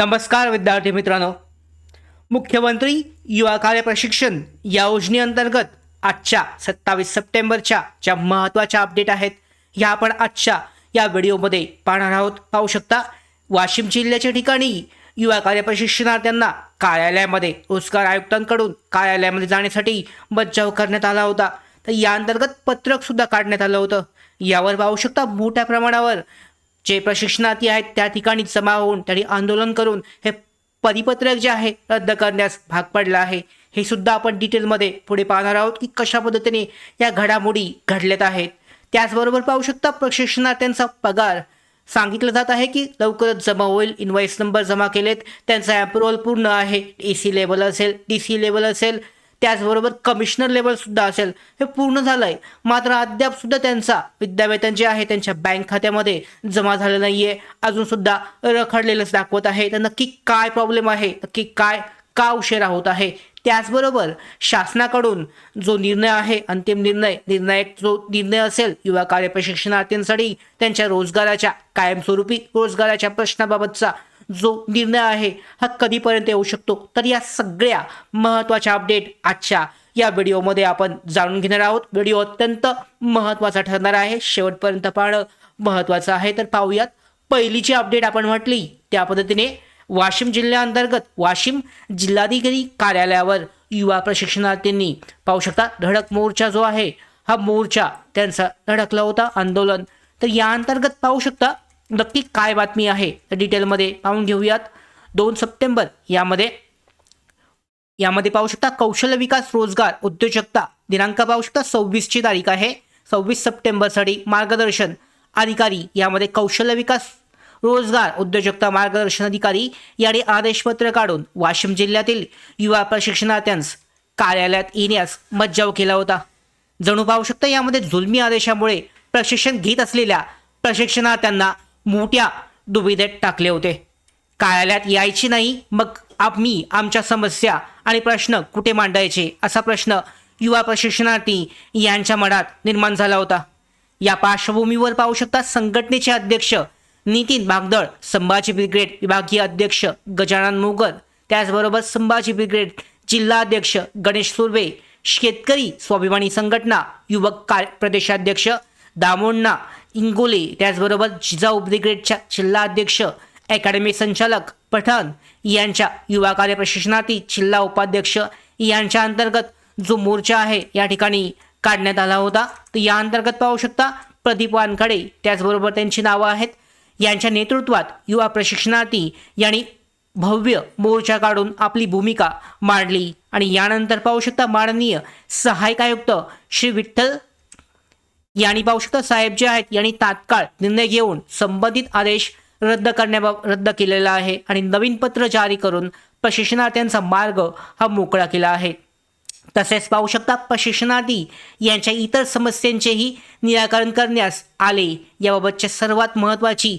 नमस्कार विद्यार्थी मित्रांनो. मुख्यमंत्री युवा कार्य प्रशिक्षण या योजनेअंतर्गत आजच्या सत्तावीस सप्टेंबरच्या ज्या महत्त्वाच्या अपडेट आहेत ह्या आपण आजच्या या व्हिडिओमध्ये पाहणार आहोत. पाहू शकता वाशिम जिल्ह्याच्या ठिकाणी युवा कार्य प्रशिक्षणार्थ्यांना कार्यालयामध्ये रोजगार आयुक्तांकडून कार्यालयामध्ये जाण्यासाठी बचाव करण्यात आला होता. तर या अंतर्गत पत्रक सुद्धा काढण्यात आलं होतं. यावर पाहू शकता मोठ्या प्रमाणावर जे प्रशिक्षणार्थी आहेत त्या ठिकाणी जमा होऊन त्यांनी आंदोलन करून हे परिपत्रक जे आहे रद्द करण्यास भाग पडलं आहे. हे सुद्धा आपण डिटेलमध्ये पुढे पाहणार आहोत की कशा पद्धतीने या घडामोडी घडल्यात आहेत. त्याचबरोबर पाहू शकता प्रशिक्षणार्थ्यांचा पगार. सांगितलं जात आहे की लवकरच जमा होईल इन्व्हॉइस नंबर जमा केलेत त्यांचा अप्रुव्हल पूर्ण आहे ए सी लेवल असेल डी सी लेवल असेल त्याचबरोबर कमिशनर लेवलसुद्धा असेल. हे पूर्ण झालं आहे मात्र अद्यापसुद्धा त्यांचा विद्यावेतन जे आहे त्यांच्या बँक खात्यामध्ये जमा झालं नाही आहे अजूनसुद्धा रखडलेलंच दाखवत आहे. तर नक्की काय प्रॉब्लेम आहे? नक्की काय का उशिरा होत आहे? त्याचबरोबर शासनाकडून जो निर्णय आहे अंतिम निर्णय निर्णायक जो निर्णय असेल युवा कार्य प्रशिक्षणार्थींसाठी त्यांच्या रोजगाराच्या कायमस्वरूपी रोजगाराच्या प्रश्नाबाबतचा जो निर्णय आहे हा कधीपर्यंत येऊ शकतो? तर या सगळ्या महत्त्वाच्या अपडेट आजच्या या व्हिडिओमध्ये आपण जाणून घेणार आहोत. व्हिडिओ अत्यंत महत्त्वाचा ठरणार आहे. शेवटपर्यंत पाहणं महत्त्वाचं आहे. तर पाहूयात. पहिलीची अपडेट आपण म्हटली त्या पद्धतीने वाशिम जिल्ह्याअंतर्गत वाशिम जिल्हाधिकारी कार्यालयावर युवा प्रशिक्षणार्थींनी पाहू शकता धडक मोर्चा जो आहे हा मोर्चा त्यांचा धडकला होता आंदोलन. तर या अंतर्गत पाहू शकता नक्की काय बातमी आहे तर डिटेलमध्ये पाहून घेऊयात. दोन सप्टेंबर यामध्ये यामध्ये पाहू शकता कौशल्य विकास रोजगार उद्योजकता दिनांक पाहू शकता सव्वीसची तारीख आहे. सव्वीस सप्टेंबरसाठी मार्गदर्शन अधिकारी यामध्ये कौशल्य विकास रोजगार उद्योजकता मार्गदर्शन अधिकारी यांनी आदेशपत्र काढून वाशिम जिल्ह्यातील युवा प्रशिक्षणार्थ्यांस कार्यालयात येण्यास मज्जाव केला होता. जणू पाहू शकता यामध्ये जुलमी आदेशामुळे प्रशिक्षण घेत असलेल्या प्रशिक्षणार्थ्यांना मोठ्या दुविधेत टाकले होते. कार्यालयात यायची नाही मग आम्ही आमच्या समस्या आणि प्रश्न कुठे मांडायचे असा प्रश्न युवा प्रशिक्षणार्थी यांच्या मनात निर्माण झाला होता. या पार्श्वभूमीवर पाहू शकता संघटनेचे अध्यक्ष नितीन भागदळ संभाजी ब्रिगेड विभागीय अध्यक्ष गजानन मोगल त्याचबरोबर संभाजी ब्रिगेड जिल्हा अध्यक्ष गणेश सुर्वे शेतकरी स्वाभिमानी संघटना युवक कार्य प्रदेशाध्यक्ष दामोण्णा इंगोले त्याचबरोबर जिजाऊ ब्रिगेडच्या जिल्हा अध्यक्ष अकॅडमी संचालक पठाण यांच्या युवा कार्य प्रशिक्षणार्थी जिल्हा उपाध्यक्ष यांच्या अंतर्गत जो मोर्चा आहे या ठिकाणी काढण्यात आला होता. तर या अंतर्गत पाहू शकता प्रदीप वानखडे त्याचबरोबर त्यांची नावं आहेत. यांच्या नेतृत्वात युवा प्रशिक्षणार्थी यांनी भव्य मोर्चा काढून आपली भूमिका मांडली. आणि यानंतर पाहू शकता माननीय सहायक आयुक्त श्री विठ्ठल यांनी पाहू शकता साहेब जे आहेत यांनी तात्काळ निर्णय घेऊन संबंधित आदेश रद्द करण्याबाब रद्द केलेला आहे आणि नवीन पत्र जारी करून प्रशिक्षणार्थ्यांचा मार्ग हा मोकळा केला आहे. तसेच पाहू शकता प्रशिक्षणार्थी यांच्या इतर समस्यांचेही निराकरण करण्यास आले. याबाबतच्या सर्वात महत्त्वाची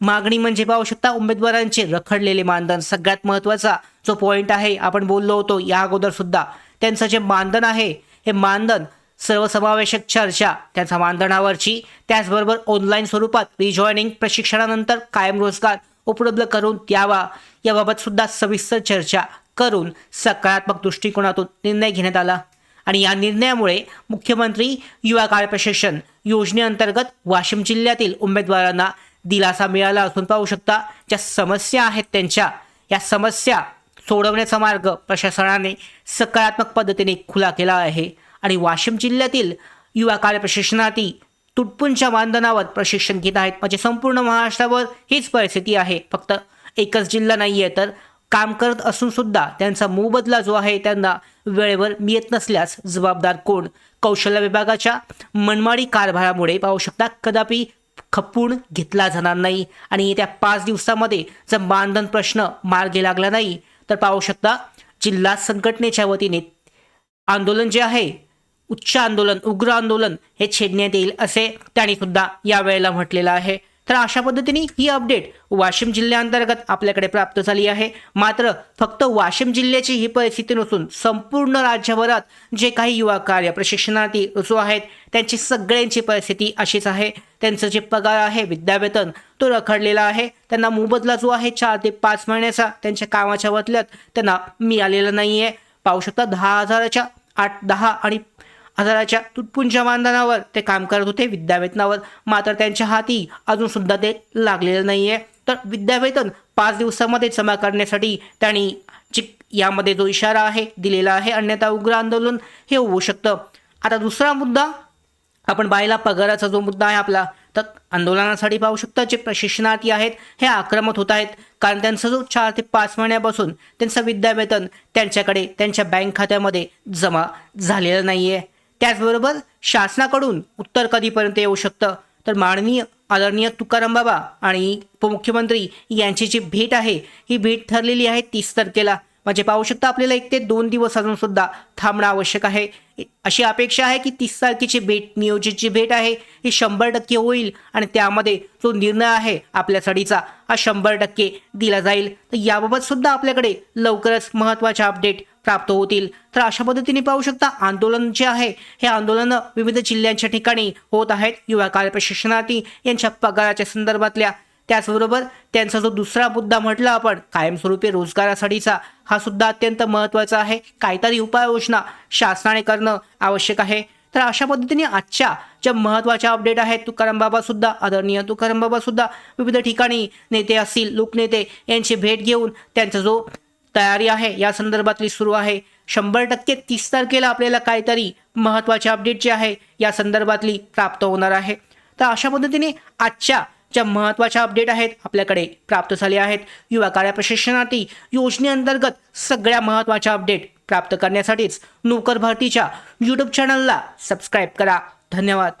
मागणी म्हणजे पाहू शकता उमेदवारांचे रखडलेले मानधन. सगळ्यात महत्त्वाचा जो पॉईंट आहे आपण बोललो होतो या अगोदर सुद्धा त्यांचं जे मानधन आहे हे मानधन सर्वसमावेशक चर्चा त्यांच्या मानधनावरची त्याचबरोबर ऑनलाईन स्वरूपात रिजॉईनिंग प्रशिक्षणानंतर कायम रोजगार उपलब्ध करून द्यावा. याबाबत सुद्धा सविस्तर चर्चा करून सकारात्मक दृष्टिकोनातून निर्णय घेण्यात आला. आणि या निर्णयामुळे मुख्यमंत्री युवा काळ प्रशिक्षण योजनेअंतर्गत वाशिम जिल्ह्यातील उमेदवारांना दिलासा मिळाला असून पाहू शकता ज्या समस्या आहेत त्यांच्या या समस्या सोडवण्याचा मार्ग प्रशासनाने सकारात्मक पद्धतीने खुला केला आहे. आणि वाशिम जिल्ह्यातील युवा कार्य प्रशिक्षणार्थी तुटपुंच्या मानधनावर प्रशिक्षण घेत आहेत. म्हणजे संपूर्ण महाराष्ट्रावर हीच परिस्थिती आहे. फक्त एकच जिल्हा नाही आहे तर काम करत असून सुद्धा त्यांचा मोबदला जो आहे त्यांना वेळेवर मिळत नसल्यास जबाबदार कोण? कौशल्य विभागाच्या मनमाडी कारभारामुळे पाहू शकता कदापि खपून घेतला जाणार नाही. आणि येत्या पाच दिवसामध्ये जर मानधन प्रश्न मार्गी लागला नाही तर पाहू शकता जिल्हा संघटनेच्या वतीने आंदोलन जे आहे उच्च आंदोलन उग्र आंदोलन हे छेडण्यात येईल असे त्यांनी सुद्धा यावेळेला म्हटलेलं आहे. तर अशा पद्धतीने ही अपडेट वाशिम जिल्ह्याअंतर्गत आपल्याकडे प्राप्त झाली आहे. मात्र फक्त वाशिम जिल्ह्याची ही परिस्थिती नसून संपूर्ण राज्यभरात जे काही युवा कार्य प्रशिक्षणार्थी रुजू आहेत त्यांची सगळ्यांची परिस्थिती अशीच आहे. त्यांचं जे पगार आहे विद्यावेतन तो रखडलेला आहे. त्यांना मोबदला जो आहे चार ते पाच महिन्याचा त्यांच्या कामाच्या बदल्यात त्यांना मिळालेला नाही आहे पाहू शकता दहा हजाराच्या आठ दहा आणि हजाराच्या तुटपुंज मानधनावर ते काम करत होते विद्यावेतनावर. मात्र त्यांच्या हाती अजूनसुद्धा ते लागलेलं नाही आहे तर विद्यावेतन पाच दिवसामध्ये जमा करण्यासाठी त्यांनी जी यामध्ये जो इशारा आहे दिलेला आहे अन्यथा उग्र आंदोलन हे होऊ शकतं. आता दुसरा मुद्दा आपण बायला पगाराचा जो मुद्दा आहे आपला तर आंदोलनासाठी पाहू शकता जे प्रशिक्षणार्थी आहेत हे आक्रमक होत आहेत. कारण त्यांचा जो चार ते पाच महिन्यापासून त्यांचं विद्यावेतन त्यांच्याकडे त्यांच्या बँक खात्यामध्ये जमा झालेलं नाही आहे त्याचबरोबर शासनाकडून उत्तर कधीपर्यंत येऊ शकतं? तर माननीय आदरणीय तुकाराम बाबा आणि उपमुख्यमंत्री यांची जी भेट आहे ही भेट ठरलेली आहे तीस तारखेला. म्हणजे पाहू शकता आपल्याला एक ते दोन दिवस अजून सुद्धा थांबणं आवश्यक आहे. अशी अपेक्षा आहे की तीस तारखेची भेट नियोजित जी भेट आहे. ही शंभर टक्के होईल आणि त्यामध्ये जो निर्णय आहे आपल्यासाठीचा हा शंभर टक्के दिला जाईल. तर याबाबत सुद्धा आपल्याकडे लवकरच महत्त्वाच्या अपडेट प्राप्त होतील. तर अशा पद्धतीने पाहू शकता आंदोलन जे आहे हे आंदोलन विविध जिल्ह्यांच्या ठिकाणी होत आहेत. युवा काल प्रशिक्षणार्थी यांच्या पगाराच्या संदर्भातल्या त्याचबरोबर त्यांचा जो दुसरा मुद्दा म्हटला आपण कायमस्वरूपी रोजगारासाठीचा हा सुद्धा अत्यंत महत्त्वाचा आहे. काहीतरी उपाययोजना शासनाने करणं आवश्यक आहे. तर अशा पद्धतीने आजच्या ज्या महत्त्वाच्या अपडेट आहेत तुकाराम बाबा सुद्धा आदरणीय तुकाराम बाबा सुद्धा विविध ठिकाणी नेते असतील लोकनेते यांची भेट घेऊन त्यांचा जो तयारी आहे या संदर्भातली सुरू आहे. शंभर टक्के तीस तारखेला आपल्याला काहीतरी महत्त्वाचे अपडेट जे आहे या संदर्भातली प्राप्त होणार आहे. तर अशा पद्धतीने आजच्या ज्या महत्त्वाच्या अपडेट आहेत आपल्याकडे प्राप्त झाले आहेत. युवा कार्य प्रशिक्षणार्थी योजनेअंतर्गत सगळ्या महत्त्वाच्या अपडेट प्राप्त करण्यासाठीच नोकर भरतीच्या यूट्यूब चॅनलला सबस्क्राईब करा. धन्यवाद.